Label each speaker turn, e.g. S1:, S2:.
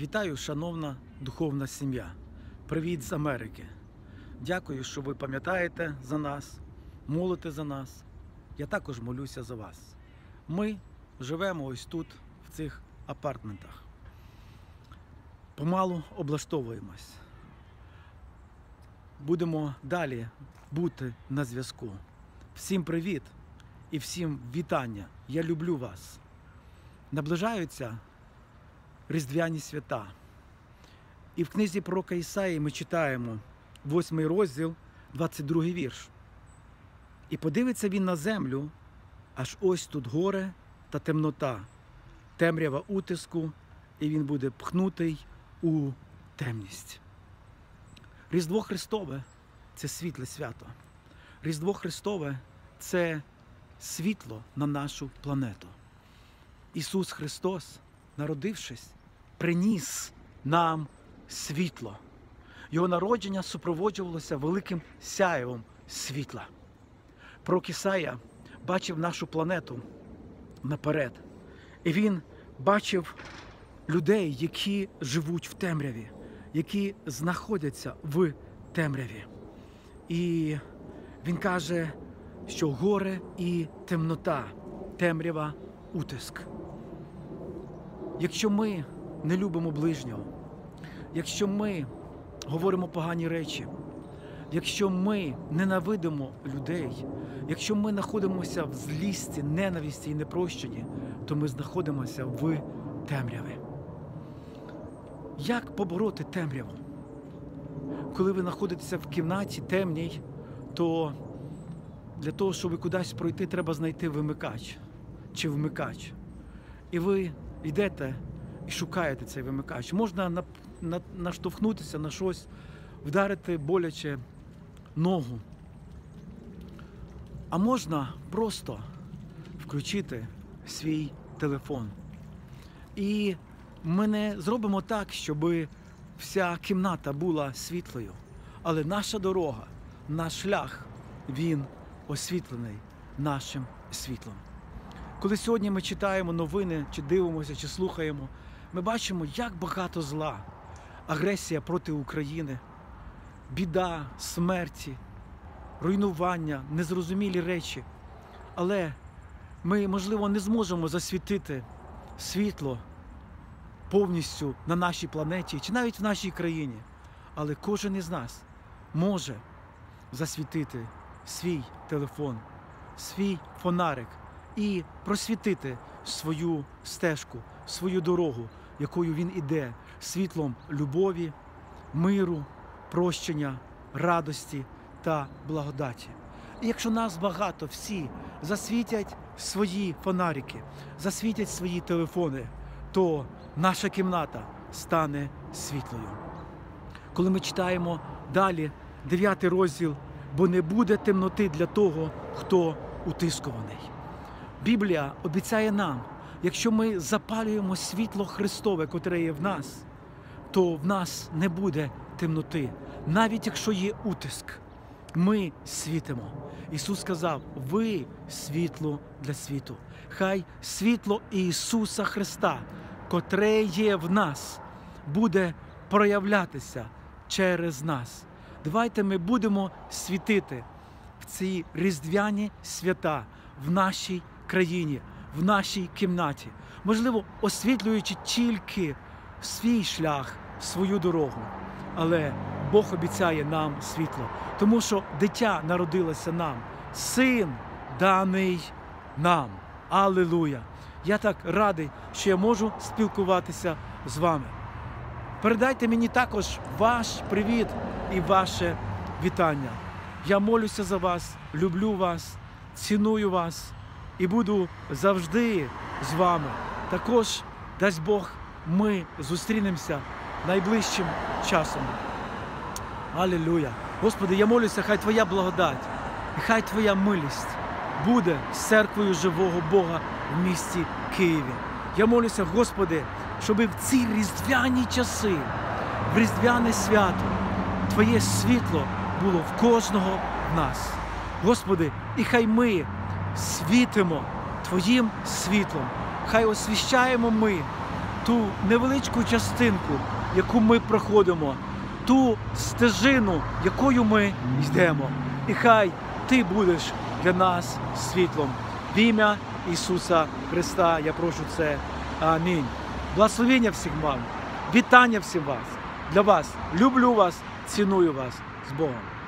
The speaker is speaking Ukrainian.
S1: Вітаю, шановна духовна сім'я. Привіт з Америки. Дякую, що ви пам'ятаєте за нас, молите за нас. Я також молюся за вас. Ми живемо ось тут, в цих апартментах. Помалу облаштовуємось. Будемо далі бути на зв'язку. Всім привіт і всім вітання. Я люблю вас. Наближаються Різдвяні свята. І в книзі пророка Ісаї ми читаємо 8 розділ, 22 вірш. І подивиться він на землю, аж ось тут горе та темнота, темрява утиску, і він буде пхнутий у темність. Різдво Христове це світле свято. Різдво Христове це світло на нашу планету. Ісус Христос, народившись, приніс нам світло. Його народження супроводжувалося великим сяєвом світла. Пророк Ісая бачив нашу планету наперед. І він бачив людей, які живуть в темряві, які знаходяться в темряві. І він каже, що горе і темнота, темрява, утиск. Якщо ми не любимо ближнього, якщо ми говоримо погані речі, якщо ми ненавидимо людей, якщо ми знаходимося в злісті, ненависті і непрощенні, то ми знаходимося в темряві. Як побороти темряву? Коли ви знаходитеся в кімнаті темній, то для того, щоб кудись пройти, треба знайти вимикач чи вмикач. І ви йдете і шукаєте цей вимикач. Можна на, на, наштовхнутися на щось, вдарити боляче ногу. А можна просто включити свій телефон. І ми не зробимо так, щоб вся кімната була світлою. Але наша дорога, наш шлях, він освітлений нашим світлом. Коли сьогодні ми читаємо новини, чи дивимося, чи слухаємо, ми бачимо, як багато зла, агресія проти України, біда, смерті, руйнування, незрозумілі речі. Але ми, можливо, не зможемо засвітити світло повністю на нашій планеті чи навіть в нашій країні. Але кожен із нас може засвітити свій телефон, свій фонарик і просвітити свою стежку, свою дорогу, якою він іде, світлом любові, миру, прощення, радості та благодаті. І якщо нас багато, всі засвітять свої фонарики, засвітять свої телефони, то наша кімната стане світлою. Коли ми читаємо далі дев'ятий розділ, бо не буде темноти для того, хто утискуваний. Біблія обіцяє нам, якщо ми запалюємо світло Христове, котре є в нас, то в нас не буде темноти, навіть якщо є утиск. Ми світимо. Ісус сказав: ви світло для світу. Хай світло Ісуса Христа, котре є в нас, буде проявлятися через нас. Давайте ми будемо світити в ці різдвяні свята в нашій країні, в нашій кімнаті, можливо, освітлюючи тільки свій шлях, свою дорогу. Але Бог обіцяє нам світло, тому що дитя народилося нам, син даний нам. Аллилуйя! Я так радий, що я можу спілкуватися з вами. Передайте мені також ваш привіт і ваше вітання. Я молюся за вас, люблю вас, ціную вас і буду завжди з вами. Також, дасть Бог, ми зустрінемося найближчим часом. Алілюя! Господи, я молюся, хай Твоя благодать, і хай Твоя милість буде церквою живого Бога в місті Києві. Я молюся, Господи, щоб в ці різдвяні часи, в різдвяне свято, Твоє світло було в кожного в нас. Господи, і хай ми світимо Твоїм світлом, хай освіщаємо ми ту невеличку частинку, яку ми проходимо, ту стежину, якою ми йдемо. І хай ти будеш для нас світлом. В ім'я Ісуса Христа. Я прошу це. Амінь. Благословення всім вам, вітання всім вас, для вас. Люблю вас, ціную вас з Богом.